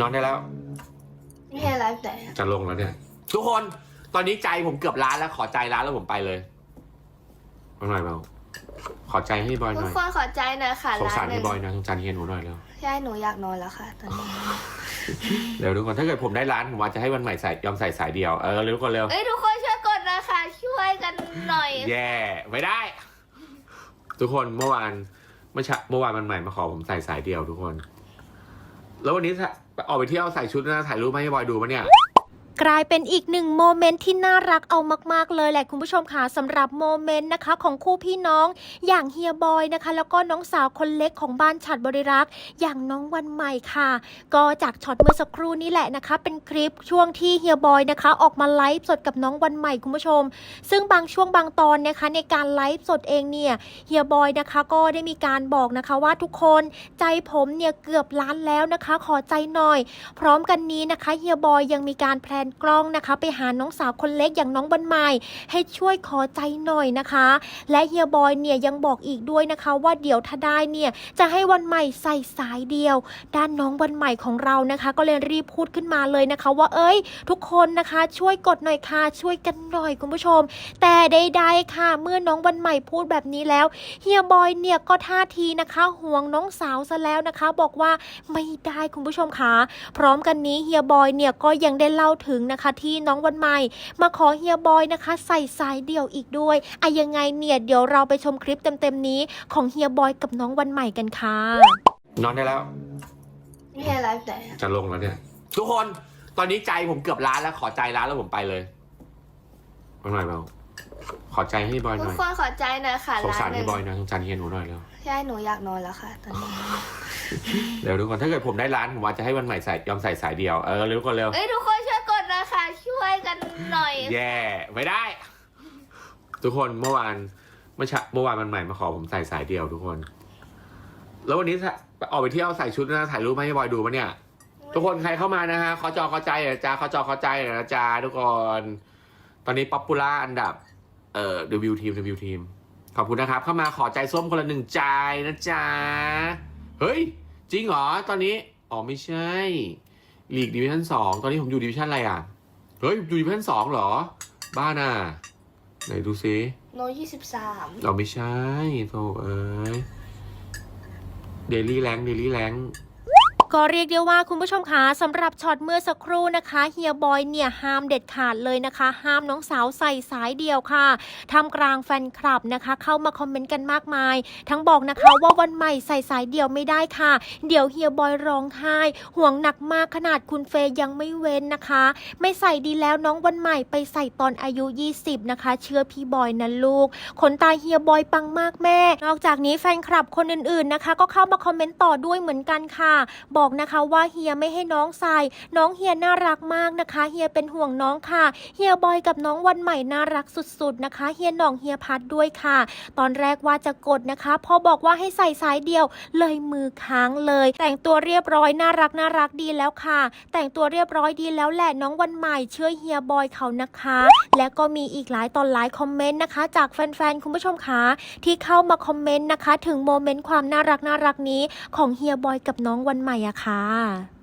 นอนได้แล้ว ไม่ใช่ไลฟ์ไหนอะจะลงแล้วเนี่ย ทุกคนตอนนี้ใจผมเกือบล้านแล้วขอใจล้านแล้วผมไปเลยเอาหน่อยเปล่าขอใจให้บอยหทุน่กอยคนขอใจหน่อยค่ะสงร้าสารนหให้นึ่งบอยนะสงสารเฮียหนูหน่อยเร็วใช่หนูอยากนอนแล้วค่ะตอนนี้ เร็วทุกคนถ้าเกิดผมได้ร้านผมว่าจะให้วันใหม่ใส่ยอมใส่สายเดียวเออเร็วก่อนเร็ว เอ้ยทุกคนช่วยกดนะคะ ช่วยกันหน่อย แย่ไม่ได้ ทุกคนเมื่อวานเมื่อเช้าเมื่อวานมันใหม่มาขอผมใส่สายเดียวทุกคน แล้ววันนี้ออกไปเที่ยวใส่ชุดนะถ่ายรูปมาให้บอยดูปะเนี่ย กลายเป็นอีกหนึ่งโมเมนต์ที่น่ารักเอามาก ๆ เลยแหละคุณผู้ชมค่ะสำหรับโมเมนต์นะคะของคู่พี่น้องอย่างเฮียบอยนะคะ แล้วก็น้องสาวคนเล็กของบ้านฉัดบริรักษ์อย่างน้องวันใหม่ค่ะ ก็จากช็อตเมื่อสักครู่นี้แหละนะคะ เป็นคลิปช่วงที่เฮียบอยนะคะ ออกมาไลฟ์สดกับน้องวันใหม่คุณผู้ชม ซึ่งบางช่วงบางตอนนะคะ ในการไลฟ์สดเองเนี่ยเฮียบอยนะคะก็ได้มีการบอกนะคะว่าทุกคนใจผมเนี่ยเกือบล้านแล้วนะคะ ขอใจหน่อย พร้อมกันนี้นะคะเฮียบอยยังมีการแพลนกล้องนะคะ ไปหาน้องสาวคนเล็กอย่างน้องบันใหม่ ให้ช่วยขอใจหน่อยนะคะ และเฮียบอยเนี่ยยังบอกอีกด้วยนะคะ ว่าเดี๋ยวถ้าได้เนี่ยจะให้วันใหม่ใส่สายเดียว ด้านน้องวันใหม่ของเรานะคะ ก็เลยรีบพูดขึ้นมาเลยนะคะ ว่าเอ้ย ทุกคนนะคะช่วยกดหน่อยค่ะช่วยกันหน่อยคุณผู้ชม แต่ใดๆค่ะ เมื่อน้องวันใหม่พูดแบบนี้แล้วเฮียบอยเนี่ยก็ท่าทีนะคะห่วงน้องสาวซะแล้วนะคะ บอกว่าไม่ได้คุณผู้ชมค่ะพร้อมกันนี้เฮียบอยเนี่ยก็ยังได้เล่าถึงนะคะที่น้องวันใหม่ มาขอเฮียบอยนะคะ ใส่สายเดี่ยวอีกด้วยอะยังไงเนี่ยเดี๋ยวเราไปชมคลิปเต็มๆนี้ของเฮียบอยกับน้องวันใหม่กันค่ะ นอนได้แล้วไม่ใช่ไลฟ์ไหนอะจะลงแล้วเนี่ย ทุกคนตอนนี้ใจผมเกือบล้านแล้วขอใจล้านแล้วผมไปเลยเอาหน่อยเปล่าขอใจให้บอยหทุน่กอยคนขอใจหน่อยค่ะสงร้าสารนหให้นึ่งบอยนะสงสารเฮียหนูหน่อยเร็วใช่หนูอยากนอนแล้วค่ะตอนนี้เร็วทุกคนถ้าเกิดผมได้ร้านผมว่าจะให้วันใหม่ใส่ยอมใส่สายเดียว เออเร็วก่อนเร็ว เอ้ยทุกคนช่วยกด นะคะช่วยกันหน่อย แย่ไม่ได้ ทุกคนเมื่อวานเมื่อเช้าเมื่อวานมันใหม่มาขอผมใส่สายเดียวทุกคน แล้ววันนี้ถ้าออกไปเที่ยวใส่ชุดนะถ่ายรูปให้บอยดูปะเนี่ย ทุกคนใครเข้ามานะฮะขอจอขอใจหน่อยจ้าขอจอขอใจหน่อยนะจ้าทุกคน ตอนนี้ป๊อปปูล่าอันดับ เอ่อรีวิวทีมรีวิวทีมขอบคุณนะครับ เข้ามาขอใจส้มคนละหนึ่งใจนะจ๊ะ เฮ้ย จริงเหรอ ตอนนี้ อ๋อไม่ใช่ ลีกดิวิชั่นสองตอนนี้ผมอยู่ดิวิชั่นอะไรอะ เฮ้ยอยู่ดิวิชั่นสองเหรอ บ้าน่ะ ไหนดูซิโนยี่สิบสามเราไม่ใช่โธ่เอ้ยเดลี่แรงเดลี่แรง ก็เรียกได้ว่าคุณผู้ชมคะสำหรับช็อตเมื่อสักครู่นะคะเฮียบอยเนี่ยห้ามเด็ดขาดเลยนะคะ ห้ามน้องสาวใส่สายเดียวค่ะทำกลางแฟนคลับนะคะ เข้ามาคอมเมนต์กันมากมาย ทั้งบอกนะคะว่าวันใหม่ใส่สายเดียวไม่ได้ค่ะ เดี๋ยวเฮียบอยร้องไห้ห่วงหนักมากขนาดคุณเฟยยังไม่เว้นนะคะ ไม่ใส่ดีแล้วน้องวันใหม่ไปใส่ตอนอายุ 20 นะคะ เชื่อพี่บอยนะลูกขนตาเฮียบอยปังมากแม่ นอกจากนี้แฟนคลับคนอื่นๆนะคะ ก็เข้ามาคอมเมนต์ต่อด้วยเหมือนกันค่ะบอกนะคะว่าเฮียไม่ให้น้องใส่น้องเฮียน่ารักมากนะคะ เฮียเป็นห่วงน้องค่ะเฮียบอยกับน้องวันใหม่น่ารักสุดๆนะคะเฮียหน่องเฮียพัดด้วยค่ะ ตอนแรกว่าจะกดนะคะ พอบอกว่าให้ใส่สายเดียว เลยมือค้างเลย แต่งตัวเรียบร้อยน่ารักน่ารักดีแล้วค่ะ แต่งตัวเรียบร้อยดีแล้วแหละน้องวันใหม่เชื่อเฮียบอยเขานะคะ และก็มีอีกหลายตอนหลายคอมเมนต์นะคะ จากแฟนๆคุณผู้ชมคะที่เข้ามาคอมเมนต์นะคะ ถึงโมเมนต์ความน่ารักน่ารักนี้ของเฮียบอยกับน้องวันใหม่อะค่ะ